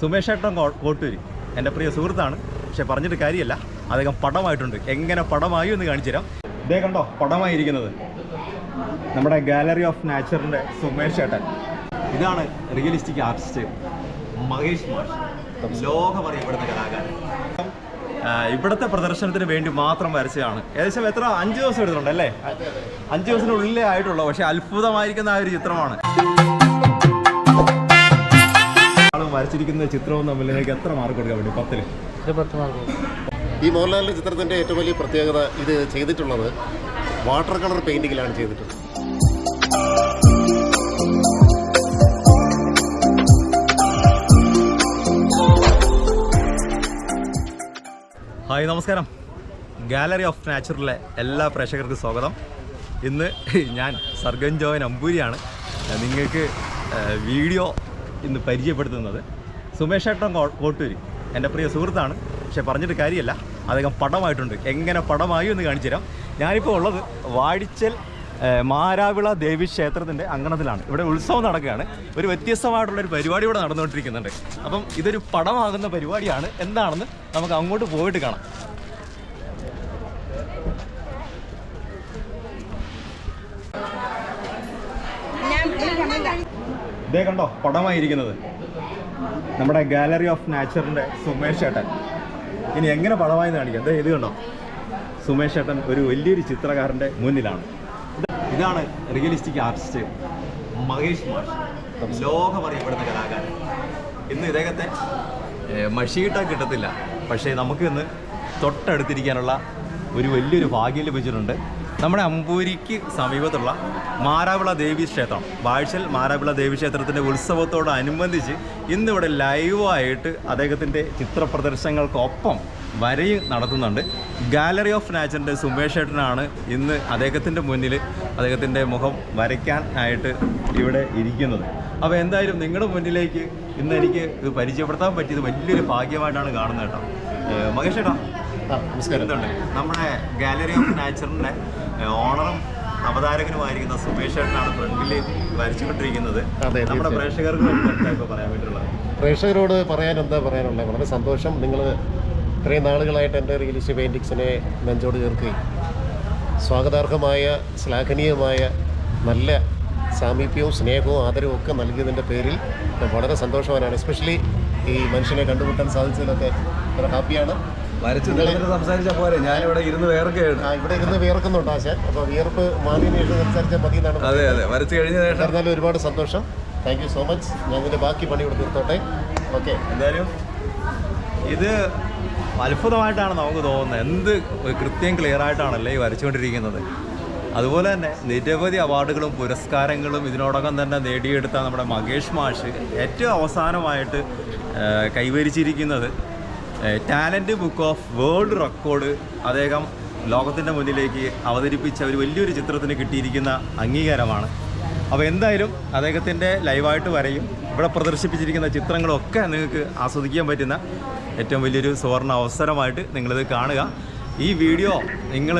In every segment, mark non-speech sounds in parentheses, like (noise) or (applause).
സുമേഷ് ഏട്ടൻ കോട്ടൂരി. എന്റെ പ്രിയ സുഹൃത്താണ്. പക്ഷെ പറഞ്ഞിട്ട് കാര്യമല്ല. അദ്ദേഹം പടമായിട്ടുണ്ട്. എങ്ങനെ പടമായി എന്ന് കാണിച്ചു തരാം. ഇതേ കണ്ടോ പടമായിരിക്കുന്നത്. നമ്മുടെ ഗാലറി ഓഫ് നാച്ചറിന്റെ സുമേഷ് ഏട്ടൻ. ഇതാണ് റിയലിസ്റ്റിക് ആർട്ടിസ്റ്റ് മഹേഷ് മാഷ്. ലോകമറിയപ്പെടുന്ന കലാകാരൻ. ആ, ഇവിടുത്തെ പ്രദർശനത്തിന് വേണ്ടി മാത്രം വരച്ചതാണ്. ഏകദേശം എത്ര? അഞ്ച് ദിവസം എടുത്തിട്ടുണ്ട് അല്ലേ? അഞ്ച് ദിവസത്തിനുള്ളിലേ ആയിട്ടുള്ളൂ. പക്ഷെ അത്ഭുതമായിരിക്കുന്ന ആ ഒരു ചിത്രമാണ്. ആളും വരച്ചിരിക്കുന്ന ചിത്രവും തമ്മിൽ എനിക്ക് എത്ര മാർക്ക് കൊടുക്കാൻ വേണ്ടി പത്തിൽ ഈ മോഹൻലാലിന്റെ ചിത്രത്തിന്റെ ഏറ്റവും വലിയ പ്രത്യേകത ഇത് ചെയ്തിട്ടുള്ളത് വാട്ടർ കളർ പെയിന്റിങ്ങിലാണ് ചെയ്തിട്ടുള്ളത്. ഹായ് നമസ്കാരം. ഗാലറി ഓഫ് നാച്ചുറലിലെ എല്ലാ പ്രേക്ഷകർക്കും സ്വാഗതം. ഇന്ന് ഞാൻ സർഗൻ ജോയൻ അമ്പൂരിയാണ്. നിങ്ങൾക്ക് വീഡിയോ ഇന്ന് പരിചയപ്പെടുത്തുന്നത് സുമേഷേട്ടം കോട്ടൂരി. എന്റെ പ്രിയ സുഹൃത്താണ്. പക്ഷെ പറഞ്ഞിട്ട് കാര്യമല്ല. അദ്ദേഹം പടമായിട്ടുണ്ട്. എങ്ങനെ പടമായി എന്ന് കാണിച്ചു തരാം. ഞാനിപ്പോൾ ഉള്ളത് വാഴിച്ചൽ മാരാവിള ദേവി ക്ഷേത്രത്തിന്റെ അങ്കണത്തിലാണ്. ഇവിടെ ഉത്സവം നടക്കുകയാണ്. ഒരു വ്യത്യസ്തമായിട്ടുള്ളൊരു പരിപാടി ഇവിടെ നടന്നുകൊണ്ടിരിക്കുന്നുണ്ട്. അപ്പം ഇതൊരു പടമാകുന്ന പരിപാടിയാണ്. എന്താണെന്ന് നമുക്ക് അങ്ങോട്ട് പോയിട്ട് കാണാം. ഇതേ കണ്ടോ പടമായിരിക്കുന്നത്. നമ്മുടെ ഗാലറി ഓഫ് നാച്ചറിന്റെ സുമേഷ് ഏട്ടൻ. ഇനി എങ്ങനെ പടമായി കാണിക്കാം. ദേ ഇത് കണ്ടോ. സുമേഷ് ഏട്ടൻ ഒരു വലിയൊരു ചിത്രകാരന്റെ മുന്നിലാണ്. ഇതാണ് റിയലിസ്റ്റിക് ആർട്ടിസ്റ്റ് മഹേഷ് മാഷ്. ലോകമറിയപ്പെടുന്ന കലാകാരൻ. ഇന്ന് ഇദ്ദേഹത്തെ മഷിയിട്ടാൽ കിട്ടത്തില്ല. പക്ഷേ നമുക്ക് ഇന്ന് തൊട്ടടുത്തിരിക്കാനുള്ള ഒരു വലിയൊരു ഭാഗ്യം ലഭിച്ചിട്ടുണ്ട്. നമ്മുടെ അമ്പൂരിക്ക് സമീപത്തുള്ള മാരാവിള ദേവി ക്ഷേത്രം. വാഴ്ചൽ മാരാവിള ദേവി ക്ഷേത്രത്തിന്റെ ഉത്സവത്തോടനുബന്ധിച്ച് ഇന്നിവിടെ ലൈവായിട്ട് അദ്ദേഹത്തിന്റെ ചിത്ര പ്രദർശനങ്ങൾക്കൊപ്പം വരയും നടത്തുന്നുണ്ട്. ഗാലറി ഓഫ് നാച്ചറിന്റെ സുമേഷ് ഏട്ടനാണ് ഇന്ന് അദ്ദേഹത്തിന്റെ മുന്നിൽ അദ്ദേഹത്തിന്റെ മുഖം വരയ്ക്കാൻ ആയിട്ട് ഇവിടെ ഇരിക്കുന്നത്. അപ്പോൾ എന്തായാലും നിങ്ങളുടെ മുന്നിലേക്ക് ഇന്ന് എനിക്ക് ഇത് പരിചയപ്പെടുത്താൻ പറ്റിയത് വലിയൊരു ഭാഗ്യമായിട്ടാണ് കാണുന്നത് കേട്ടോ. മഹേഷ് ഏട്ടാ നമസ്കാരം. നമ്മുടെ ഗാലറി ഓഫ് നാച്ചറിന്റെ ഓണറും അവതാരകനുമായിരിക്കുന്ന സുമേഷ് ഏട്ടനാണ് ഫ്രണ്ടിൽ വരച്ചുകൊണ്ടിരിക്കുന്നത്. നമ്മുടെ. പ്രേക്ഷകർക്ക് പറയാൻ പറ്റുള്ളത്? പ്രേക്ഷകരോട് പറയാൻ എന്താ പറയാനുള്ളത്? വളരെ സന്തോഷം. നിങ്ങൾ ഇത്രയും നാളുകളായിട്ട് എന്റെ റിയലിസ്റ്റ് പെയിന്റിങ്സിനെ നെഞ്ചോട് ചേർക്കുകയും സ്വാഗതാർഹമായ ശ്ലാഘനീയമായ നല്ല സാമീപ്യവും സ്നേഹവും ആദരവും ഒക്കെ നൽകിയതിന്റെ പേരിൽ ഞാൻ വളരെ സന്തോഷവാനാണ്. എസ്പെഷ്യലി ഈ മനുഷ്യനെ കണ്ടുമുട്ടാൻ സാധിച്ചതിലൊക്കെ വളരെ ഹാപ്പിയാണ് വരച്ച് നിന്നിട്ട് സംസാരിച്ചാൽ പോരെ. ഞാനിവിടെ ഇരുന്ന് വേർക്കുകയാണ് ഇവിടെ ഇരുന്ന് വേർക്കുന്നുണ്ട് ആശാൻ അപ്പോൾ വിയർപ്പ് മാറിയതിന് ശേഷം സംസാരിച്ചാൽ മതി എന്നാണ് അതെ അതെ. വരച്ച് കഴിഞ്ഞ ശേഷം ഒരുപാട് സന്തോഷം. താങ്ക് യു സോ മച്ച് ഞാൻ ഇതിന്റെ ബാക്കി പണി ഇവിടെ തീർത്തോട്ടെ ഓക്കെ എന്തായാലും ഇത് അത്ഭുതമായിട്ടാണ് നമുക്ക് തോന്നുന്നത്. എന്ത് കൃത്യം ക്ലിയർ ആയിട്ടാണല്ലേ ഈ വരച്ചുകൊണ്ടിരിക്കുന്നത്? അതുപോലെ തന്നെ നിരവധി അവാർഡുകളും പുരസ്കാരങ്ങളും ഇതിനോടകം തന്നെ നേടിയെടുത്ത നമ്മുടെ മകേഷ് മാഷ് ഏറ്റവും അവസാനമായിട്ട് കൈവരിച്ചിരിക്കുന്നത് talent book of world record അദ്ദേഹം ലോകത്തിന്റെ മുന്നിലേക്ക് അവതരിപ്പിച്ച ഒരു വലിയൊരു ചിത്രത്തിന് കിട്ടിയിരിക്കുന്ന അംഗീകാരമാണ്. അപ്പോൾ എന്തായാലും അദ്ദേഹത്തിന്റെ ലൈവായിട്ട് വരെയും. ഇവിടെ പ്രദർശിപ്പിച്ചിരിക്കുന്ന ചിത്രങ്ങളൊക്കെ നിങ്ങൾക്ക് ആസ്വദിക്കാൻ പറ്റുന്ന ഏറ്റവും വലിയൊരു സുവർണ അവസരമായിട്ട് നിങ്ങളിത് കാണുക. ഈ വീഡിയോ നിങ്ങൾ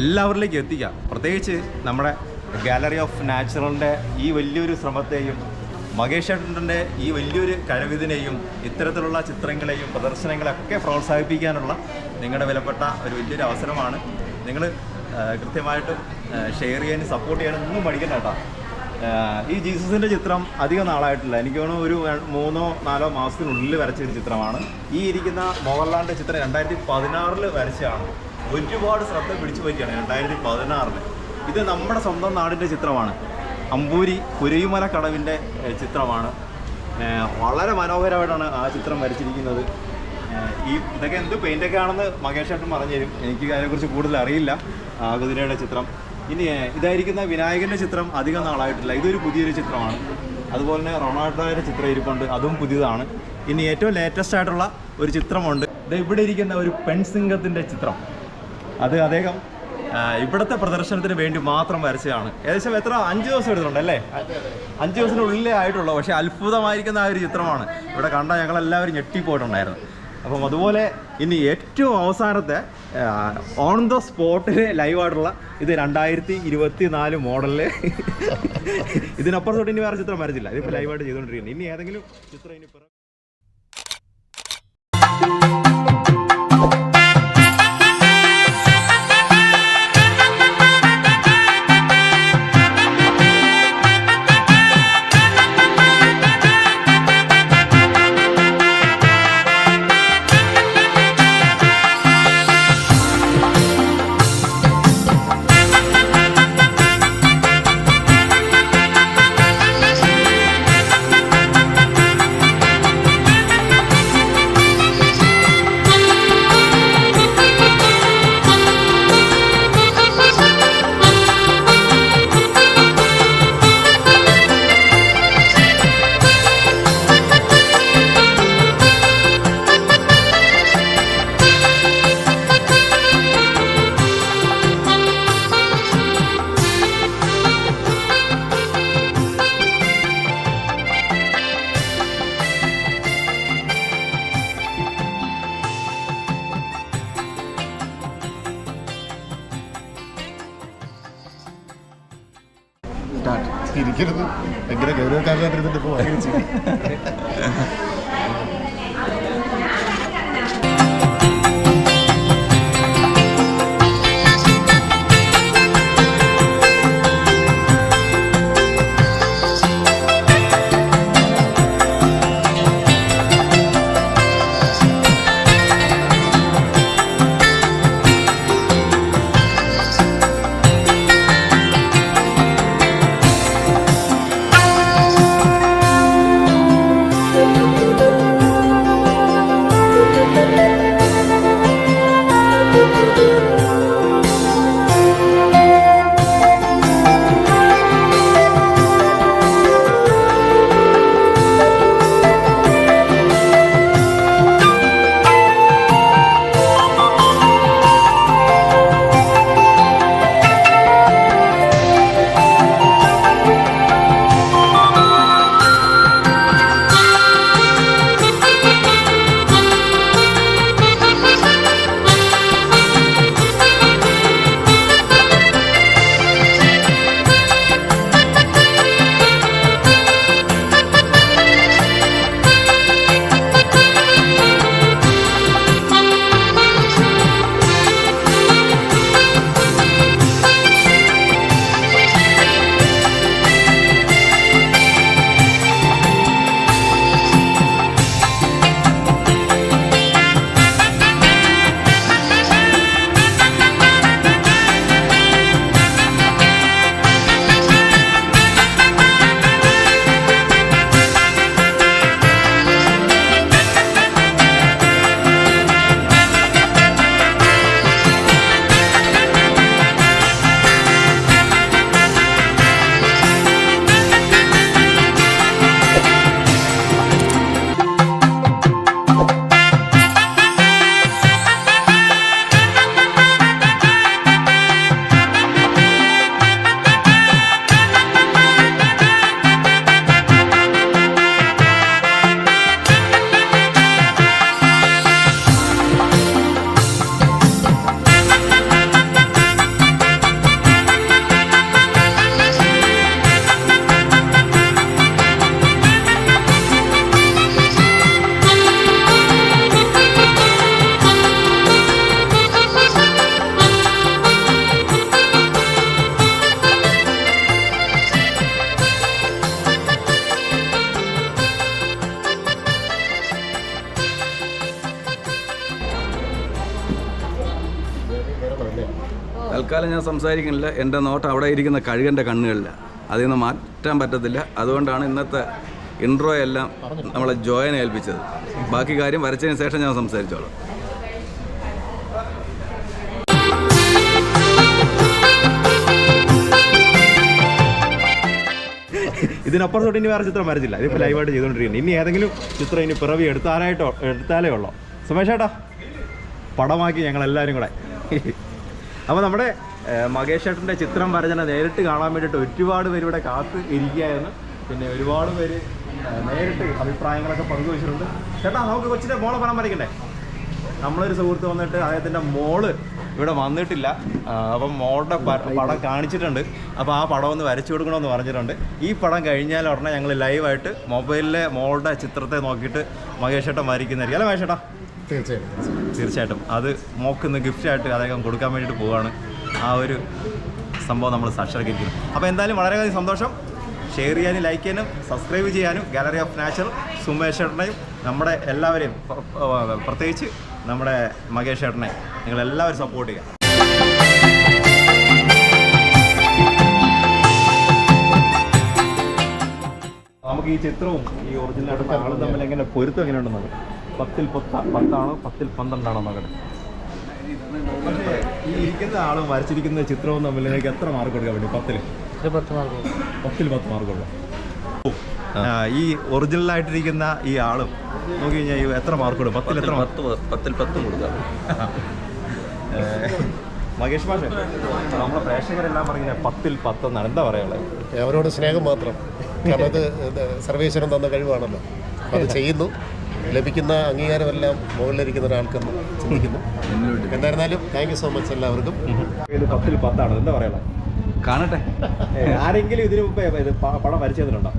എല്ലാവരിലേക്കും എത്തിക്കുക പ്രത്യേകിച്ച് നമ്മുടെ ഗാലറി ഓഫ് നാച്ചുറലിന്റെ ഈ വലിയൊരു ശ്രമത്തെയും മകേഷ് ഏട്ടന്റെ ഈ വലിയൊരു കരവിതിനെയും ഇത്തരത്തിലുള്ള ചിത്രങ്ങളെയും പ്രദർശനങ്ങളൊക്കെ പ്രോത്സാഹിപ്പിക്കാനുള്ള നിങ്ങളുടെ വിലപ്പെട്ട ഒരു വലിയൊരു അവസരമാണ്. നിങ്ങൾ കൃത്യമായിട്ട് ഷെയർ ചെയ്യാനും സപ്പോർട്ട് ചെയ്യാനും ഒന്നും പഠിക്കണ്ട കേട്ടോ. ഈ ജീസസിന്റെ ചിത്രം അധികം നാളായിട്ടില്ല. എനിക്ക് തോന്നുന്നു ഒരു മൂന്നോ നാലോ മാസത്തിനുള്ളിൽ വരച്ച ഒരു ചിത്രമാണ്. ഈ ഇരിക്കുന്ന മോഹൻലാലിന്റെ ചിത്രം രണ്ടായിരത്തി പതിനാറിൽ വരച്ചതാണ്. ഒരുപാട് ശ്രദ്ധ പിടിച്ചു പറ്റിയാണ് രണ്ടായിരത്തി പതിനാറിൽ ഇത് നമ്മുടെ സ്വന്തം നാടിന്റെ ചിത്രമാണ്. അമ്പൂരി കുരയുമല കടവിന്റെ ചിത്രമാണ്. വളരെ മനോഹരമായിട്ടാണ് ആ ചിത്രം വരച്ചിരിക്കുന്നത്. ഈ ഇതൊക്കെ എന്ത് പെയിന്റൊക്കെ ആണെന്ന് മകേഷ് ഏട്ടൻ പറഞ്ഞു തരും എനിക്ക് അതിനെക്കുറിച്ച് കൂടുതൽ അറിയില്ല കുതിരയുടെ ചിത്രം. ഇനി ഇതായിരിക്കുന്ന വിനായകന്റെ ചിത്രം അധികം നാളായിട്ടില്ല. ഇതൊരു പുതിയൊരു ചിത്രമാണ്. അതുപോലെ തന്നെ റൊണാൾഡോയുടെ ചിത്രം ഇരിപ്പുണ്ട്. അതും പുതിയതാണ്. ഇനി ഏറ്റവും ലേറ്റസ്റ്റ് ആയിട്ടുള്ള ഒരു ചിത്രമുണ്ട്. ഇത് ഇവിടെ ഇരിക്കുന്ന ഒരു പെൺസിംഗത്തിന്റെ ചിത്രം. അത് അദ്ദേഹം ഇവിടുത്തെ പ്രദർശനത്തിന് വേണ്ടി മാത്രം വരച്ചതാണ്. ഏകദേശം എത്ര? അഞ്ച് ദിവസം എടുത്തിട്ടുണ്ട് അല്ലേ? അഞ്ച് ദിവസത്തിനുള്ളിലേ ആയിട്ടുള്ളൂ. പക്ഷേ അത്ഭുതമായിരിക്കുന്ന ആ ഒരു ചിത്രമാണ്. ഇവിടെ കണ്ട ഞങ്ങളെല്ലാവരും ഞെട്ടിപ്പോയിട്ടുണ്ടായിരുന്നു. അപ്പം അതുപോലെ ഇനി ഏറ്റവും അവസാനത്തെ ഓൺ ദ സ്പോട്ടിൽ ലൈവായിട്ടുള്ള ഇത് രണ്ടായിരത്തി ഇരുപത്തി നാല് മോഡലിൽ. ഇതിനപ്പുറത്തോട്ട് ഇനി വേറെ ചിത്രം വരച്ചില്ല. ഇതിപ്പോൾ ലൈവായിട്ട് ചെയ്തുകൊണ്ടിരിക്കുന്നത് ഇനി ഏതെങ്കിലും ചിത്രം ഇനി സ്റ്റാർട്ട്. ഇരിക്കരുത്. ഭയങ്കര ഗൗരവക്കാരനായിട്ടിരുന്നിട്ട് ഇപ്പോൾ ഭയങ്കര (laughs) തൽക്കാലം ഞാൻ സംസാരിക്കുന്നില്ല. എന്റെ നോട്ട് അവിടെ ഇരിക്കുന്ന കഴുകന്റെ കണ്ണുകളില്ല അതിൽ നിന്ന് മാറ്റാൻ പറ്റത്തില്ല. അതുകൊണ്ടാണ് ഇന്നത്തെ ഇൻട്രോ എല്ലാം നമ്മളെ ജോയനെ ഏൽപ്പിച്ചത്. ബാക്കി കാര്യം വരച്ചതിന് ശേഷം ഞാൻ സംസാരിച്ചോളാം. ഇതിനപ്പുറത്തോട്ട് ഇനി വേറെ ചിത്രം വരച്ചില്ല. ഇതിപ്പോൾ ലൈവായിട്ട് ചെയ്തുകൊണ്ടിരിക്കുന്നത് ഇനി ഏതെങ്കിലും ചിത്രം ഇനി പിറവി എടുത്താലായിട്ടോ എടുത്താലേ ഉള്ളൂ? സുമേഷേട്ടാ പടമാക്കി ഞങ്ങൾ എല്ലാവരും കൂടെ. അപ്പോൾ നമ്മുടെ മകേഷ് ചിത്രം വരച്ചനെ നേരിട്ട് കാണാൻ വേണ്ടിയിട്ട് ഒരുപാട് പേര് ഇവിടെ കാത്ത് ഇരിക്കുകയായിരുന്നു. പിന്നെ ഒരുപാട് പേര് നേരിട്ട് അഭിപ്രായങ്ങളൊക്കെ പങ്കുവച്ചിട്ടുണ്ട്. ചേട്ടാ നമുക്ക് കൊച്ചിന്റെ മോളെ പണം വരയ്ക്കണ്ടേ? നമ്മളൊരു സുഹൃത്ത് വന്നിട്ട് അദ്ദേഹത്തിന്റെ മോൾ ഇവിടെ വന്നിട്ടില്ല. അപ്പം മോളുടെ പടം കാണിച്ചിട്ടുണ്ട്. അപ്പോൾ ആ പടം ഒന്ന് വരച്ചു കൊടുക്കണമെന്ന് പറഞ്ഞിട്ടുണ്ട്. ഈ പടം കഴിഞ്ഞാൽ ഉടനെ ഞങ്ങൾ ലൈവായിട്ട് മൊബൈലിലെ മോളുടെ ചിത്രത്തെ നോക്കിയിട്ട് മഹേഷ് ഏട്ടൻ വരയ്ക്കുന്നതായിരിക്കും. അല്ലേ മഹേഷ് ഏട്ടാ തീർച്ചയായിട്ടും തീർച്ചയായിട്ടും. മോക്ക് അത് മോക്കുന്ന ഗിഫ്റ്റായിട്ട് അദ്ദേഹം കൊടുക്കാൻ വേണ്ടിയിട്ട് പോവുകയാണ് ആ ഒരു സംഭവം നമ്മൾ സാക്ഷാത്കരിക്കുന്നു. അപ്പോൾ എന്തായാലും വളരെയധികം സന്തോഷം. ഷെയർ ചെയ്യാനും ലൈക്ക് ചെയ്യാനും സബ്സ്ക്രൈബ് ചെയ്യാനും ഗാലറി ഓഫ് നാച്ചുറൽ സുമേഷ് ചേട്ടനെയും നമ്മുടെ എല്ലാവരെയും പ്ര- പ്ര- പ്രത്യേകിച്ച് നമ്മുടെ മകേഷ് ചേട്ടനെ നിങ്ങളെല്ലാവരും സപ്പോർട്ട് ചെയ്യുക. നമുക്ക് ഈ ചിത്രവും ഈ ഒറിജിനലായിട്ട് ആളും തമ്മിൽ എങ്ങനെ പൊരുത്തം എങ്ങനെ ഉണ്ടെന്നത് പത്തിൽ പത്ത പത്താണോ പത്തിൽ പന്ത്രണ്ടാണോ മകൻ? പക്ഷേ ഈ ഇരിക്കുന്ന ആളും വരച്ചിരിക്കുന്ന ചിത്രവും തമ്മിൽ നിങ്ങൾക്ക് എത്ര മാർക്ക് കൊടുക്കാൻ വേണ്ടി പത്തിൽ? പത്തിൽ പത്ത് മാർക്ക് കൊടുക്കാം. ഈ ഒറിജിനൽ ആയിട്ടിരിക്കുന്ന ഈ ആളും നോക്കി കഴിഞ്ഞാൽ എത്ര മാർക്ക് കൊടുക്കും? പത്തിൽ എത്ര മാർക്ക്? പത്ത് പത്തിൽ പത്തും കൊടുക്കാം. മകേഷ് മാഷെ നമ്മളെ പ്രേക്ഷകരെല്ലാം പറഞ്ഞ പത്തിൽ പത്തെന്നാണ്. എന്താ പറയാനുള്ളത്? അവരോട് സ്നേഹം മാത്രം. കാരണം അത് സർവേശ്വരൻ തന്ന കഴിവാണല്ലോ. അത് (laughs) ചെയ്യുന്നു. ലഭിക്കുന്ന അംഗീകാരമെല്ലാം മുകളിലിരിക്കുന്ന ഒരാൾക്കെന്ന് ചിന്തിക്കുന്നു. എന്തായിരുന്നാലും താങ്ക് യു സോ മച്ച് എല്ലാവർക്കും. ഇത് പത്തിൽ പത്താണ് എന്താ പറയാനുള്ളത് കാണട്ടെ. ആരെങ്കിലും ഇതിനു മുമ്പേ ഇത് പടം വരച്ചു തന്നിട്ടുണ്ടോ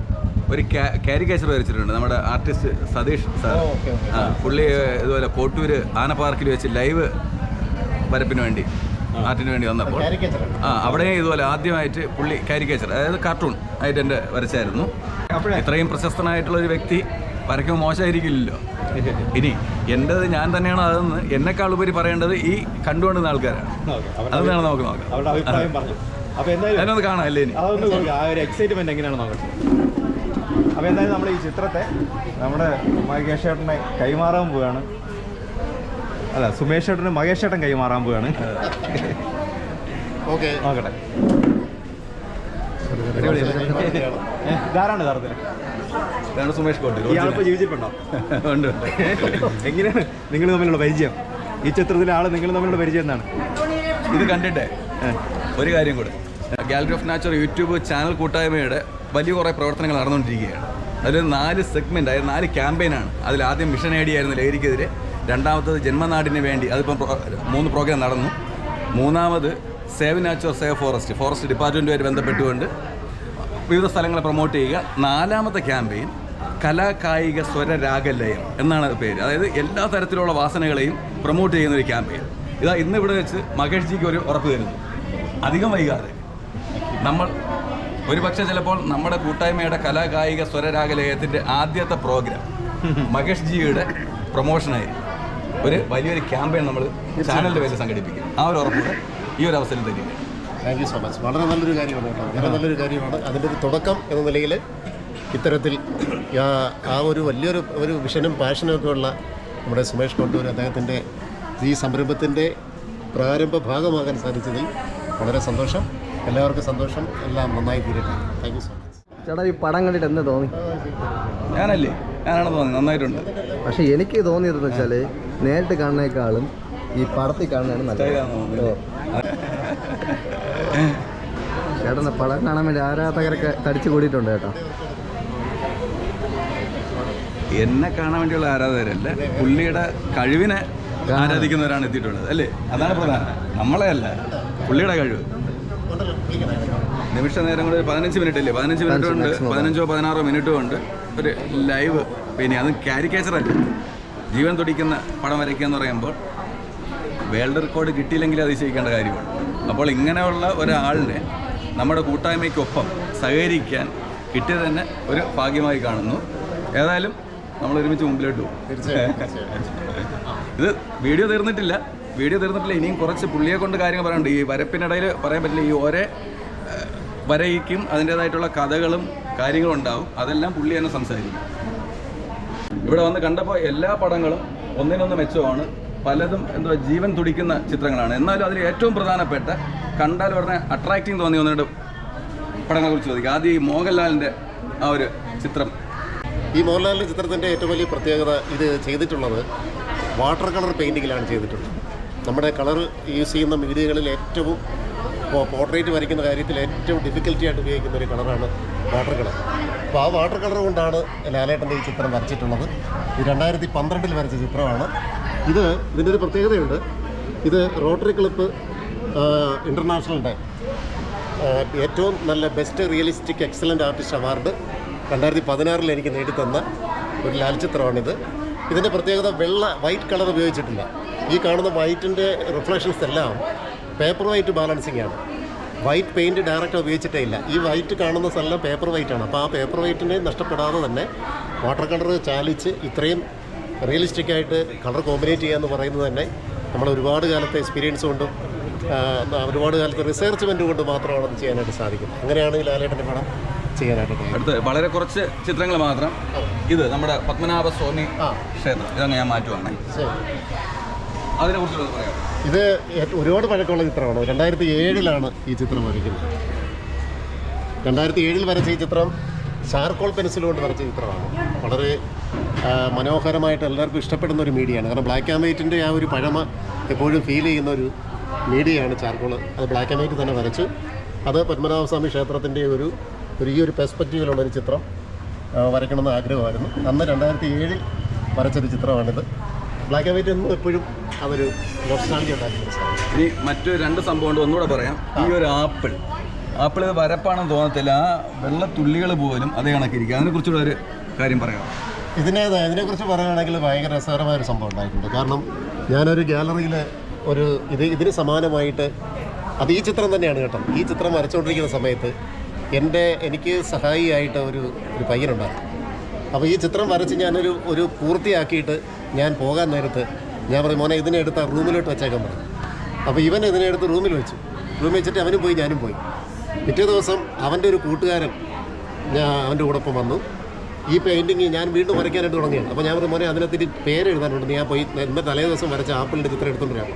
ഒരു കാരിക്കേച്ചർ വരച്ചിട്ടുണ്ട്. നമ്മുടെ ആർട്ടിസ്റ്റ് സതീഷ് സാർ. പുള്ളി ഇതുപോലെ കോട്ടൂര് ആന പാർക്കിൽ വെച്ച് ലൈവ് വരപ്പിന് വേണ്ടി ആർട്ടിന് വേണ്ടി വന്നപ്പോൾ കാരിക്കേച്ചർ ആ അവിടെ ഇതുപോലെ ആദ്യമായിട്ട് പുള്ളി കാരിക്കേച്ചർ അതായത് കാർട്ടൂൺ ആയിട്ട് എന്റെ വരച്ചായിരുന്നു. ഇത്രയും പ്രശസ്തനായിട്ടുള്ള ഒരു വ്യക്തി വരയ്ക്കുമ്പോൾ മോശമായിരിക്കില്ലല്ലോ. ഇനി എന്റെത് ഞാൻ തന്നെയാണ് അതെന്ന് എന്നെക്കാൾ ഉപരി പറയേണ്ടത് ഈ കണ്ടുകൊണ്ടുന്ന ആൾക്കാരാണ്. അതാണ് നമുക്ക് നോക്കാം. അവരുടെ അഭിപ്രായം പറഞ്ഞു. അപ്പോൾ എന്തായാലും അതിനൊന്ന് കാണാം അല്ലേ ഇനി? അതൊന്ന് ആ ഒരു എക്സൈറ്റ്മെന്റ് എങ്ങനെയാണ് അപ്പോൾ എന്തായാലും നമ്മൾ ഈ ചിത്രത്തെ നമ്മുടെ മഹേഷ് ചേട്ടനെ കൈമാറാൻ പോവുകയാണ് അല്ല സുമേഷ് ചേട്ടന് മഹേഷ് ചേട്ടൻ കൈമാറാൻ പോവുകയാണ് ഓക്കെ. നോക്കട്ടെ. ധാരാണ് ഇതാരാണ് യഥാർത്ഥത്തിൽ ഇതാണ് സുമേഷ് കോട്ടി ഇയാളിപ്പോൾ ജീവിച്ചിട്ടുണ്ടോ? (laughs) ഉണ്ട് ഉണ്ട്. (laughs) എങ്ങനെയാണ് നിങ്ങൾ തമ്മിലുള്ള പരിചയം? ഈ ചിത്രത്തിലെ ആൾ നിങ്ങൾ തമ്മിലുള്ള പരിചയം എന്നാണ് ഇത് കണ്ടിട്ടേ. ഒരു കാര്യം കൂടെ. Gallery of nature YouTube channel കൂട്ടായ്മയുടെ വലിയ കുറേ പ്രവർത്തനങ്ങൾ നടന്നുകൊണ്ടിരിക്കുകയാണ്. അതിൽ നാല് സെഗ്മെന്റ് അതായത് നാല് ക്യാമ്പയിനാണ് അതിൽ ആദ്യം മിഷൻ ആയിരുന്നു ലഹരിക്കെതിരെ. രണ്ടാമത്തത് ജന്മനാടിന് വേണ്ടി അതിപ്പം മൂന്ന് പ്രോഗ്രാം നടന്നു. മൂന്നാമത് save nature save forest forest ഡിപ്പാർട്ട്മെന്റുമായിട്ട് ബന്ധപ്പെട്ടുകൊണ്ട് വിവിധ സ്ഥലങ്ങളെ പ്രൊമോട്ട് ചെയ്യുക. നാലാമത്തെ ക്യാമ്പയിൻ കലാകായിക സ്വര രാഗലയം എന്നാണ് പേര്. അതായത് എല്ലാ തരത്തിലുള്ള വാസനകളെയും പ്രൊമോട്ട് ചെയ്യുന്ന ഒരു ക്യാമ്പയിൻ ഇതാ ഇന്ന് ഇവിടെ വെച്ച് മഹേഷ്ജിക്ക് ഒരു ഉറപ്പ് തരുന്നു. അധികം വൈകാതെ. നമ്മൾ ഒരു പക്ഷേ ചിലപ്പോൾ നമ്മുടെ കൂട്ടായ്മയുടെ കലാകായിക സ്വരരാഗലയത്തിന്റെ ആദ്യത്തെ പ്രോഗ്രാം മഹേഷ്ജിയുടെ പ്രൊമോഷനായി ഒരു വലിയൊരു ക്യാമ്പയിൻ നമ്മൾ ചാനലിന്റെ പേരിൽ സംഘടിപ്പിക്കും. ആ ഒരു ഉറപ്പ് ഈ ഒരു അവസരം തന്നെയാണ് താങ്ക് യു സോ മച്ച് വളരെ നല്ലൊരു കാര്യമാണ് കേട്ടോ. വളരെ നല്ലൊരു കാര്യമാണ്. അതിന്റെ ഒരു തുടക്കം എന്ന നിലയിൽ ഇത്തരത്തിൽ ആ- ആ ഒരു വലിയൊരു ഒരു വിഷനും പാഷനും ഒക്കെ ഉള്ള നമ്മുടെ സുമേഷ് കൊണ്ടൂർ അദ്ദേഹത്തിന്റെ ഈ സംരംഭത്തിന്റെ പ്രാരംഭ ഭാഗമാകാൻ സാധിച്ചതിൽ വളരെ സന്തോഷം. എല്ലാവർക്കും സന്തോഷം. എല്ലാം നന്നായി തീരട്ടെ. താങ്ക് യു സോ മച്ച് ചേട്ടാ ഈ പടം കണ്ടിട്ട് എന്താ തോന്നി? ഞാനല്ലേ? ഞാനാണ് തോന്നി നന്നായിട്ടുണ്ട്. പക്ഷെ എനിക്ക് തോന്നിയതെന്ന് വെച്ചാൽ നേരിട്ട് കാണുന്നേക്കാളും ഈ പടത്തിൽ കാണുന്നതാണ് നല്ലത്. ചേട്ടന്റെ പടം കാണാൻ വേണ്ടി ആരാധകരൊക്കെ തടിച്ചു കൂടിയിട്ടുണ്ട് കേട്ടോ. എന്നെ കാണാൻ വേണ്ടിയുള്ള ആരാധകരല്ല പുള്ളിയുടെ കഴിവിനെ ആരാധിക്കുന്നവരാണ് എത്തിയിട്ടുള്ളത് അല്ലേ? അതാണ് പ്രധാനം. നമ്മളെ അല്ല പുള്ളിയുടെ കഴിവ്. നിമിഷ നേരം കൂടെ പതിനഞ്ച് മിനിറ്റ് അല്ലേ പതിനഞ്ച് മിനിറ്റ് കൊണ്ട്. പതിനഞ്ചോ പതിനാറോ മിനിറ്റ് കൊണ്ട് ഒരു ലൈവ് പിന്നെ അത് കാരിക്കേച്ചർ അല്ല. ജീവൻ തുടിക്കുന്ന പടം വരയ്ക്കുക എന്ന് പറയുമ്പോൾ വേൾഡ് റെക്കോർഡ് കിട്ടിയില്ലെങ്കിൽ അതിശയിക്കേണ്ട കാര്യമാണ്. അപ്പോൾ ഇങ്ങനെയുള്ള ഒരാളിനെ നമ്മുടെ കൂട്ടായ്മയ്ക്കൊപ്പം സഹകരിക്കാൻ കിട്ടിയത് തന്നെ ഒരു ഭാഗ്യമായി കാണുന്നു. ഏതായാലും നമ്മൾ ഒരുമിച്ച് മുമ്പിലോട്ട് പോകും. ഇത് വീഡിയോ തീർന്നിട്ടില്ല. വീഡിയോ തീർന്നിട്ടില്ല. ഇനിയും കുറച്ച് പുള്ളിയെ കൊണ്ട് കാര്യങ്ങൾ പറയാനുണ്ട്. ഈ വരപ്പിനിടയിൽ പറയാൻ പറ്റില്ല. ഈ ഓരോ വരയിക്കും അതിന്റേതായിട്ടുള്ള കഥകളും കാര്യങ്ങളും ഉണ്ടാവും. അതെല്ലാം പുള്ളി തന്നെ സംസാരിക്കും. ഇവിടെ വന്ന് കണ്ടപ്പോൾ എല്ലാ പടങ്ങളും ഒന്നിനൊന്ന് മെച്ചമാണ്. പലതും എന്തോ ജീവൻ തുടിക്കുന്ന ചിത്രങ്ങളാണ്. എന്നാലും അതിൽ ഏറ്റവും പ്രധാനപ്പെട്ട കണ്ടാൽ ഉടനെ അട്രാക്റ്റിംഗ് തോന്നിയ ഒന്നിട്ട് പടങ്ങളെക്കുറിച്ച് പടങ്ങളെ കുറിച്ച് ചോദിക്കുക ആദ്യം ഈ മോഹൻലാലിന്റെ ആ ഒരു ചിത്രം. ഈ മോഹൻലാലിന്റെ ചിത്രത്തിന്റെ ഏറ്റവും വലിയ പ്രത്യേകത ഇത് ചെയ്തിട്ടുള്ളത് വാട്ടർ കളർ പെയിന്റിങ്ങിലാണ് ചെയ്തിട്ടുള്ളത്. നമ്മുടെ കളർ യൂസ് ചെയ്യുന്ന മീഡിയകളിൽ ഏറ്റവും പോർട്രേറ്റ് വരയ്ക്കുന്ന കാര്യത്തിൽ ഏറ്റവും ഡിഫിക്കൽറ്റി ആയിട്ട് ഉപയോഗിക്കുന്ന ഒരു കളറാണ് വാട്ടർ കളർ. അപ്പോൾ ആ വാട്ടർ കളർ കൊണ്ടാണ് ലാലേട്ടന്റെ ഈ ചിത്രം വരച്ചിട്ടുള്ളത്. ഇത് രണ്ടായിരത്തി പന്ത്രണ്ടിൽ വരച്ച ചിത്രമാണ്. ഇത് ഇതിന്റെ ഒരു പ്രത്യേകതയുണ്ട്. ഇത് റോട്ടറി ക്ലബ്ബ് ഇന്റർനാഷണലിന്റെ ഏറ്റവും നല്ല best realistic excellent artist award രണ്ടായിരത്തി പതിനാറിൽ എനിക്ക് നേടിത്തന്ന ഒരു ലാൽ ചിത്രമാണിത് ഇതിന്റെ പ്രത്യേകത വെള്ള വൈറ്റ് കളർ ഉപയോഗിച്ചിട്ടില്ല. ഈ കാണുന്ന വൈറ്റിന്റെ റിഫ്ലക്ഷൻസ് എല്ലാം പേപ്പർ വൈറ്റ് ബാലൻസിങ് ആണ്. വൈറ്റ് പെയിന്റ് ഡയറക്റ്റ് ഉപയോഗിച്ചിട്ടേ ഇല്ല. ഈ വൈറ്റ് കാണുന്ന സ്ഥലം പേപ്പർ വൈറ്റ് ആണ്. അപ്പോൾ ആ പേപ്പർ വൈറ്റിനെ നഷ്ടപ്പെടാതെ തന്നെ വാട്ടർ കളർ ചാലിച്ച് ഇത്രയും റിയലിസ്റ്റിക് ആയിട്ട് കളർ കോമ്പിനേറ്റ് ചെയ്യുക എന്ന് പറയുന്നത് തന്നെ നമ്മൾ ഒരുപാട് കാലത്തെ എക്സ്പീരിയൻസ് കൊണ്ടും ഒരുപാട് കാലത്തെ റിസർച്ച്മെന്റ് കൊണ്ട് മാത്രമാണ് അത് ചെയ്യാനായിട്ട് സാധിക്കുന്നത്. അങ്ങനെയാണ് ഈ ലാലേട്ടന്റെ പടം ചെയ്യാനായിട്ട് അടുത്ത് വളരെ കുറച്ച് ചിത്രങ്ങൾ മാത്രം. ഇത് നമ്മുടെ പത്മനാഭ സ്വാമി ക്ഷേത്രം. ഇതങ്ങ് ഞാൻ മാറ്റുവാണ്. അതിനെ കുറിച്ച് പറയാം ഇത് ഒരുപാട് പഴക്കമുള്ള ചിത്രമാണ്. രണ്ടായിരത്തി ഏഴിലാണ് ഈ ചിത്രം വരയ്ക്കുന്നത്. രണ്ടായിരത്തി ഏഴിൽ വരച്ച ഈ ചിത്രം ചാർക്കോൾ പെൻസിൽ കൊണ്ട് വരച്ച ചിത്രമാണ്. വളരെ മനോഹരമായിട്ട് എല്ലാവർക്കും ഇഷ്ടപ്പെടുന്ന ഒരു മീഡിയയാണ്. കാരണം ബ്ലാക്ക് ആൻഡ് വൈറ്റിന്റെ ആ ഒരു പഴമ എപ്പോഴും ഫീൽ ചെയ്യുന്ന ഒരു മീഡിയയാണ് ചാർക്കോൾ. അത് ബ്ലാക്ക് ആൻഡ് വൈറ്റ് തന്നെ വരച്ച്. അത് പത്മനാഭസ്വാമി ക്ഷേത്രത്തിന്റെ ഒരു ഒരു ഈ ഒരു പെർസ്പെക്റ്റീവിലുള്ളൊരു ചിത്രം വരയ്ക്കണമെന്ന് ആഗ്രഹമായിരുന്നു. അന്ന് രണ്ടായിരത്തി ഏഴിൽ വരച്ചൊരു ചിത്രമാണിത്. ബ്ലാക്ക് ആൻഡ് വൈറ്റ് എന്നും എപ്പോഴും അതൊരു നൊസ്റ്റാൾജി ഇനി മറ്റു രണ്ട് സംഭവം ഉണ്ട്. ഒന്നുകൂടെ പറയാം. ഈ ഒരു ആപ്പിൾ. ആപ്പിൾ ഇത് വരപ്പാണെന്ന് തോന്നത്തില്ല. ആ വെള്ളത്തുള്ളികൾ പോലും അതേ കണക്കിരിക്കും. അതിനെക്കുറിച്ചുള്ള ഒരു കാര്യം പറയാം. ഇതിനെ ഇതിനെക്കുറിച്ച് പറയുകയാണെങ്കിൽ ഭയങ്കര രസകരമായ ഒരു സംഭവം ഉണ്ടായിട്ടുണ്ട്. കാരണം ഞാനൊരു ഗാലറിയിൽ ഒരു ഇത് ഇതിന് സമാനമായിട്ട് അത് ഈ ചിത്രം തന്നെയാണ് കേട്ടോ. ഈ ചിത്രം വരച്ചുകൊണ്ടിരിക്കുന്ന സമയത്ത് എന്റെ എനിക്ക് സഹായിയായിട്ട് ഒരു ഒരു പയ്യനുണ്ടായിരുന്നു. അപ്പോൾ ഈ ചിത്രം വരച്ച് ഞാനൊരു ഒരു പൂർത്തിയാക്കിയിട്ട് ഞാൻ പോകാൻ നേരത്ത് ഞാൻ പറയും മോനെ ഇതിനെ എടുത്ത് ആ റൂമിലോട്ട് വെച്ചേക്കാൻ പറഞ്ഞു. അപ്പോൾ ഇവൻ ഇതിനെ എടുത്ത് റൂമിൽ വെച്ചു. റൂമിൽ വെച്ചിട്ട് അവനും പോയി ഞാനും പോയി. പിറ്റേ ദിവസം അവന്റെ ഒരു കൂട്ടുകാരൻ ഞാൻ അവന്റെ കൂടൊപ്പം വന്നു. ഈ പെയിന്റിങ് ഞാൻ വീണ്ടും വരയ്ക്കാനായിട്ട് തുടങ്ങിയാണ് അപ്പോൾ ഞാൻ പറഞ്ഞു മോനെ അതിനകത്തിരി പേരെഴുതാനുണ്ട്. ഞാൻ പോയി എന്റെ തലേ ദിവസം വരച്ച ആപ്പിളിന്റെ ചിത്രം എടുത്തുകൊണ്ടിരാണ്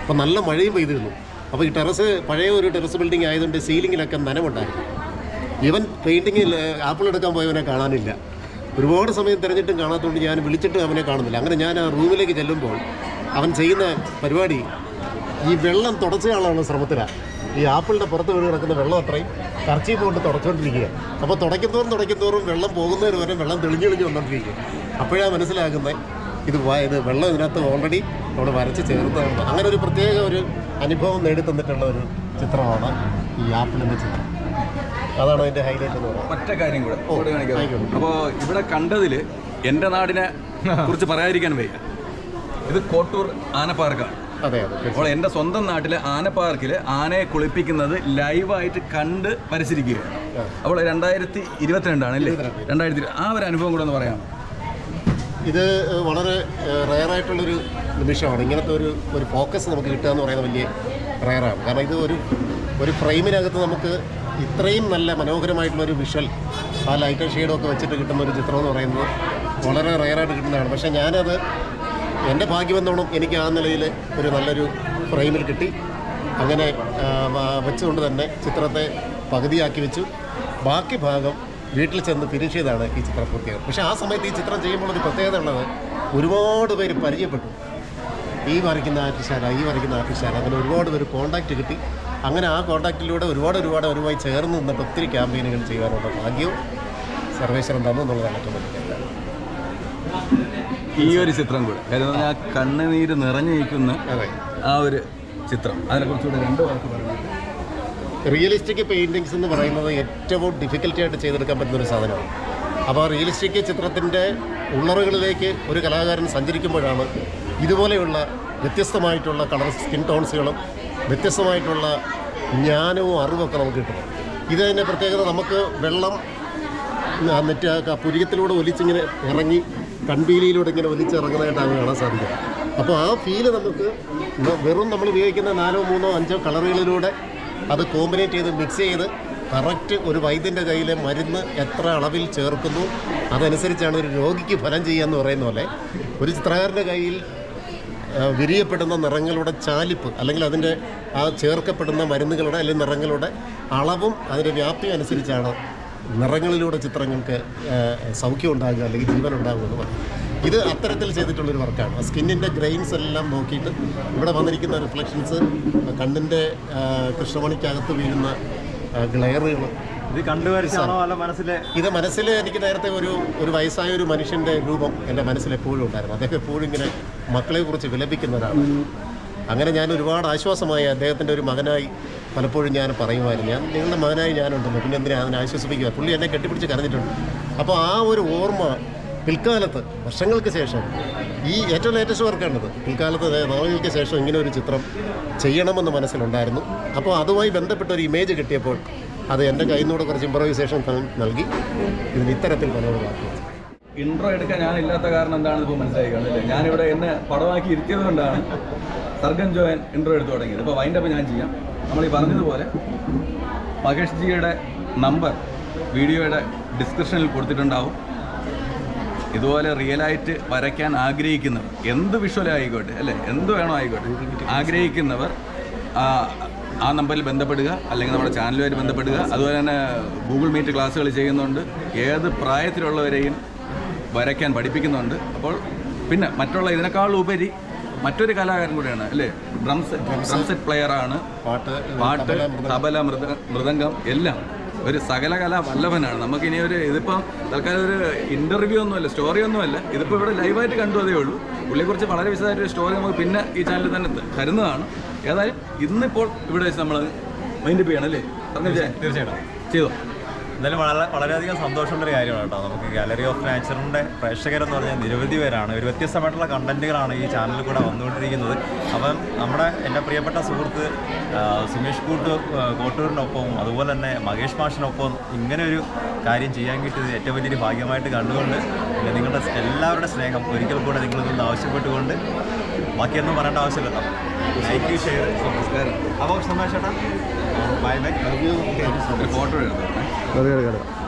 അപ്പോൾ നല്ല മഴയും പെയ്തിരുന്നു. അപ്പോൾ ഈ ടെറസ് പഴയ ഒരു ടെറസ് ബിൽഡിംഗ് ആയതുകൊണ്ട് സീലിങ്ങിലൊക്കെ നനവുണ്ടായിരുന്നു. ഇവൻ പെയിന്റിങ്ങിൽ ആപ്പിൾ എടുക്കാൻ പോയവനെ കാണാനില്ല. ഒരുപാട് സമയം തിരഞ്ഞിട്ടും കാണാത്തതുകൊണ്ട് ഞാൻ വിളിച്ചിട്ട് അവനെ കാണുന്നില്ല. അങ്ങനെ ഞാൻ ആ റൂമിലേക്ക് ചെല്ലുമ്പോൾ അവൻ ചെയ്യുന്ന പരിപാടി ഈ വെള്ളം തുടച്ചു ആളാണ് ശ്രമത്തിലാണ് ഈ ആപ്പിളിന്റെ പുറത്ത് വീട് കിടക്കുന്ന വെള്ളം അത്രയും കർച്ചീഫ് കൊണ്ട് തുടച്ചുകൊണ്ടിരിക്കുക അപ്പോൾ തുടയ്ക്കുന്നതോറും തുടയ്ക്കുന്നതോറും വെള്ളം പോകുന്നതിന് വരെ വെള്ളം തെളിഞ്ഞു തെളിഞ്ഞു വന്നുകൊണ്ടിരിക്കുക അപ്പോഴാണ് മനസ്സിലാകുന്നത് ഇത് ഇത് വെള്ളം ഇതിനകത്ത് ഓൾറെഡി അവിടെ വരച്ച് ചേർത്തതാണ് അങ്ങനെ ഒരു പ്രത്യേക ഒരു അനുഭവം നേടിത്തന്നിട്ടുള്ള ഒരു ചിത്രമാണ് ഈ ആപ്പിളിന്റെ ചിത്രം. അതാണ് അതിന്റെ ഹൈലൈറ്റ് എന്ന് പറയുന്നത്? ഒറ്റ കാര്യം കൂടെ. ഇവിടെ കാണിക്കാം. അപ്പോൾ ഇവിടെ കണ്ടതിൽ എന്റെ നാടിനെ കുറിച്ച് പറയാതിരിക്കാൻ വയ്യ. ഇത് കോട്ടൂർ ആനപ്പാർക്കാണ്. അതെ അതെ അപ്പോൾ എന്റെ സ്വന്തം നാട്ടിലെ ആനപ്പാർക്കിൽ ആനയെ കുളിപ്പിക്കുന്നത് ലൈവായിട്ട് കണ്ട് പരിശീലിക്കുക അപ്പോൾ രണ്ടായിരത്തി ഇരുപത്തിരണ്ടാണ് അല്ലേ രണ്ടായിരത്തി ആ ഒരു അനുഭവം കൂടെ ഒന്ന് പറയാം ഇത് വളരെ റയറായിട്ടുള്ളൊരു നിമിഷമാണ്. ഇങ്ങനത്തെ ഒരു ഒരു ഫോക്കസ് നമുക്ക് കിട്ടുക എന്ന് പറയുന്നത് വലിയ റയറാണ് കാരണം ഇത് ഒരു ഒരു ഫ്രെയിമിനകത്ത് നമുക്ക് ഇത്രയും നല്ല മനോഹരമായിട്ടുള്ളൊരു വിഷ്വൽ ആ ലൈറ്റർ ഷെയ്ഡും ഒക്കെ വെച്ചിട്ട് കിട്ടുന്ന ഒരു ചിത്രം എന്ന് പറയുന്നത് വളരെ റയറായിട്ട് കിട്ടുന്നതാണ്. പക്ഷേ ഞാനത് എന്റെ ഭാഗ്യമെന്നോണം എനിക്ക് ആ നിലയിൽ ഒരു നല്ലൊരു ഫ്രെയിമിൽ കിട്ടി. അങ്ങനെ വെച്ചുകൊണ്ട് തന്നെ ചിത്രത്തെ പകുതിയാക്കി വെച്ചു. ബാക്കി ഭാഗം വീട്ടിൽ ചെന്ന് ഫിനിഷ് ചെയ്താണ് ഈ ചിത്രം പൂർത്തിയാകുന്നത് പക്ഷേ ആ സമയത്ത് ഈ ചിത്രം ചെയ്യുമ്പോൾ ഒരു പ്രത്യേകത ഉള്ളത് ഒരുപാട് പേര് പരിചയപ്പെട്ടു. ഈ വരയ്ക്കുന്ന ആർട്ടിസ്റ്റാരാണ് ഈ വരയ്ക്കുന്ന ആർട്ടിസ്റ്റാരാണ് അങ്ങനെ ഒരുപാട് പേര് കോണ്ടാക്റ്റ് കിട്ടി. അങ്ങനെ ആ കോൺടാക്റ്റിലൂടെ ഒരുപാട് ഒരുപാട് അവരുമായി ചേർന്ന് നിന്നിട്ട് ഒത്തിരി ക്യാമ്പയിനുകൾ ചെയ്യാനുള്ള ഭാഗ്യവും സർവേശ്വരൻ തന്നു എന്നുള്ളതാണ് ഏറ്റവും വലിയ ഈ ഒരു ചിത്രം കൂടെ കാര്യം പറഞ്ഞാൽ ആ കണ്ണുനീര് നിറഞ്ഞു നിൽക്കുന്ന ആ ഒരു ചിത്രം അതിനെക്കുറിച്ചുകൂടെ രണ്ട് വാക്ക് പറയുന്നത് റിയലിസ്റ്റിക് പെയിന്റിങ്സ് എന്ന് പറയുന്നത് ഏറ്റവും ഡിഫിക്കൽട്ടി ആയിട്ട് ചെയ്തെടുക്കാൻ പറ്റുന്ന ഒരു സാധനമാണ്. അപ്പോൾ റിയലിസ്റ്റിക് ചിത്രത്തിന്റെ ഉള്ളറുകളിലേക്ക് ഒരു കലാകാരൻ സഞ്ചരിക്കുമ്പോഴാണ് ഇതുപോലെയുള്ള വ്യത്യസ്തമായിട്ടുള്ള കളർ സ്കിൻ ടോൺസുകളും വ്യത്യസ്തമായിട്ടുള്ള ജ്ഞാനവും അറിവൊക്കെ നമുക്ക് കിട്ടണം. ഇതിന്റെ പ്രത്യേകത നമുക്ക് വെള്ളം നെറ്റ് പുരികത്തിലൂടെ ഒലിച്ചിങ്ങനെ ഇറങ്ങി കൺപീലിയിലൂടെ ഇങ്ങനെ ഒലിച്ചിറങ്ങുന്നതായിട്ടാണ് കാണാൻ സാധിക്കുക അപ്പോൾ ആ ഫീൽ നമുക്ക് വെറും നമ്മൾ ഉപയോഗിക്കുന്ന നാലോ മൂന്നോ അഞ്ചോ കളറുകളിലൂടെ അത് കോമ്പിനേറ്റ് ചെയ്ത് മിക്സ് ചെയ്ത് കറക്റ്റ് ഒരു വൈദ്യന്റെ കയ്യിലെ മരുന്ന് എത്ര അളവിൽ ചേർക്കുന്നു അതനുസരിച്ചാണ് ഒരു രോഗിക്ക് ഫലം ചെയ്യുക എന്ന് പറയുന്ന പോലെ ഒരു ചിത്രകാരന്റെ കയ്യിൽ വിരിയപ്പെടുന്ന നിറങ്ങളുടെ ചാലിപ്പ് അല്ലെങ്കിൽ അതിന്റെ ആ ചേർക്കപ്പെടുന്ന മരുന്നുകളുടെ അല്ലെങ്കിൽ നിറങ്ങളുടെ അളവും അതിന്റെ വ്യാപ്തിയും അനുസരിച്ചാണ് നിറങ്ങളിലൂടെ ചിത്രങ്ങൾക്ക് സൗഖ്യം ഉണ്ടാകുക അല്ലെങ്കിൽ ജീവൻ ഉണ്ടാകുക എന്ന് പറയും ഇത് അത്തരത്തിൽ ചെയ്തിട്ടുള്ളൊരു വർക്കാണ്. സ്കിന്നിന്റെ ഗ്രെയിൻസ് എല്ലാം നോക്കിയിട്ട് ഇവിടെ വന്നിരിക്കുന്ന റിഫ്ലക്ഷൻസ് കണ്ണിന്റെ കൃഷ്ണമണിക്കകത്ത് വീഴുന്ന ഗ്ലെയറുകൾ ഇത് കണ്ടുവരിച്ചാണോ അല്ല മനസ്സിലെ? ഇത് മനസ്സിൽ എനിക്ക് നേരത്തെ ഒരു ഒരു വയസ്സായ ഒരു മനുഷ്യന്റെ രൂപം എന്റെ മനസ്സിൽ എപ്പോഴും ഉണ്ടായിരുന്നു. അദ്ദേഹം എപ്പോഴും ഇങ്ങനെ മക്കളെക്കുറിച്ച് വിലപിക്കുന്ന ഒരാൾ അങ്ങനെ ഞാൻ ഒരുപാട് ആശ്വാസമായി അദ്ദേഹത്തിന്റെ ഒരു മകനായി പലപ്പോഴും ഞാൻ പറയുമായിരുന്നു. ഞാൻ നിങ്ങളുടെ മകനായി ഞാനുണ്ടെന്ന്. പിന്നെ എന്തിനാ അതിനെ ആശ്വസിപ്പിക്കുക? പുള്ളി എന്നെ കെട്ടിപ്പിടിച്ച് കരഞ്ഞിട്ടുണ്ട്. അപ്പോൾ ആ ഒരു ഓർമ്മ പിൽക്കാലത്ത് വർഷങ്ങൾക്ക് ശേഷം ഈ ഏറ്റവും ലേറ്റസ്റ്റ് വർക്കാണിത് പിൽക്കാലത്ത് നോവലുകൾക്ക് ശേഷം ഇങ്ങനെ ഒരു ചിത്രം ചെയ്യണമെന്ന് മനസ്സിലുണ്ടായിരുന്നു. അപ്പോൾ അതുമായി ബന്ധപ്പെട്ട ഒരു ഇമേജ് കിട്ടിയപ്പോൾ അത് എന്റെ കയ്യിൽ നിന്നൂടെ കുറച്ച് ഇമ്പ്രവൈസേഷൻ നൽകി. ഇതിന് ഇത്തരത്തിൽ മനോഹരമാക്കി ഇൻട്രോ എടുക്കാൻ ഞാൻ ഇല്ലാത്ത കാരണം എന്താണെന്ന് ഇപ്പോൾ മനസ്സിലായി കാണില്ലേ ഞാനിവിടെ എന്നെ പടമാക്കി ഇരുത്തിയത് കൊണ്ടാണ് സർഗൻ ജോയൻ ഇൻട്രോ എടുത്തു തുടങ്ങിയത്. ഇപ്പോൾ വൈൻഡപ്പ് ഞാൻ ചെയ്യാം. നമ്മൾ ഈ പറഞ്ഞതുപോലെ മഹേഷ് ജിയുടെ നമ്പർ വീഡിയോയുടെ ഡിസ്ക്രിപ്ഷനിൽ കൊടുത്തിട്ടുണ്ടാവും. ഇതുപോലെ റിയലായിട്ട് വരയ്ക്കാൻ ആഗ്രഹിക്കുന്നവർ എന്ത് വിഷ്വലായിക്കോട്ടെ അല്ലേ? എന്ത് വേണോ ആയിക്കോട്ടെ ആഗ്രഹിക്കുന്നവർ. ആ, നമ്പറിൽ ബന്ധപ്പെടുക അല്ലെങ്കിൽ നമ്മുടെ ചാനലുമായിട്ട് ബന്ധപ്പെടുക. അതുപോലെ തന്നെ ഗൂഗിൾ മീറ്റ് ക്ലാസ്സുകൾ ചെയ്യുന്നുണ്ട്. ഏത് പ്രായത്തിലുള്ളവരെയും വരയ്ക്കാൻ പഠിപ്പിക്കുന്നുണ്ട്. അപ്പോൾ പിന്നെ മറ്റുള്ള ഇതിനേക്കാൾ ഉപരി മറ്റൊരു കലാകാരൻ കൂടിയാണ് അല്ലേ? ഡ്രംസ് ഡ്രം സെറ്റ് പ്ലെയറാണ് പാട്ട് പാട്ട് തബല. മൃദ മൃദംഗം എല്ലാം. ഒരു സകല കലാ വല്ലഭനാണ്. നമുക്കിനി ഒരു ഇതിപ്പം തൽക്കാലം ഒരു ഇന്റർവ്യൂ ഒന്നുമല്ല സ്റ്റോറി ഒന്നുമല്ല. ഇതിപ്പോൾ ഇവിടെ ലൈവായിട്ട് കണ്ടു അതേ ഉള്ളൂ. പുള്ളിയെക്കുറിച്ച് വളരെ വിശദമായിട്ട് ഒരു സ്റ്റോറി നമുക്ക് പിന്നെ ഈ ചാനലിൽ തന്നെ തരുന്നതാണ്. ഏതായാലും ഇന്നിപ്പോൾ ഇവിടെ വെച്ച് നമ്മൾ മൈൻഡ് ചെയ്യണം അല്ലേ? തീർച്ചയായിട്ടും. ചെയ്തോ? എന്തായാലും വളരെ വളരെയധികം സന്തോഷമുള്ള ഒരു കാര്യമാണ് കേട്ടോ. നമുക്ക് ഗാലറി ഓഫ് നാച്ചറിന്റെ പ്രേക്ഷകരെന്ന് പറഞ്ഞാൽ നിരവധി പേരാണ്. ഒരു വ്യത്യസ്തമായിട്ടുള്ള കണ്ടന്റുകളാണ് ഈ ചാനലിൽ കൂടെ വന്നുകൊണ്ടിരിക്കുന്നത്. അപ്പം നമ്മുടെ എന്റെ പ്രിയപ്പെട്ട സുഹൃത്ത് സുമേഷ് കൂട്ട് കോട്ടൂരിനൊപ്പവും അതുപോലെ തന്നെ മഹേഷ് മാഷിനൊപ്പം ഇങ്ങനെ ഒരു കാര്യം ചെയ്യാൻ കിട്ടിയത് ഏറ്റവും വലിയൊരു ഭാഗ്യമായിട്ട് കണ്ടുകൊണ്ട് പിന്നെ നിങ്ങളുടെ എല്ലാവരുടെ സ്നേഹം ഒരിക്കൽ കൂടെ നിങ്ങളിൽ നിന്ന് ആവശ്യപ്പെട്ടുകൊണ്ട് ബാക്കിയൊന്നും പറയേണ്ട ആവശ്യമില്ലല്ലോ ലൈക്ക് ഷെയർ നമസ്കാരം. അപ്പോൾ സന്തോഷം ബൈ ബൈ ഫോട്ടോ എടുക്കാം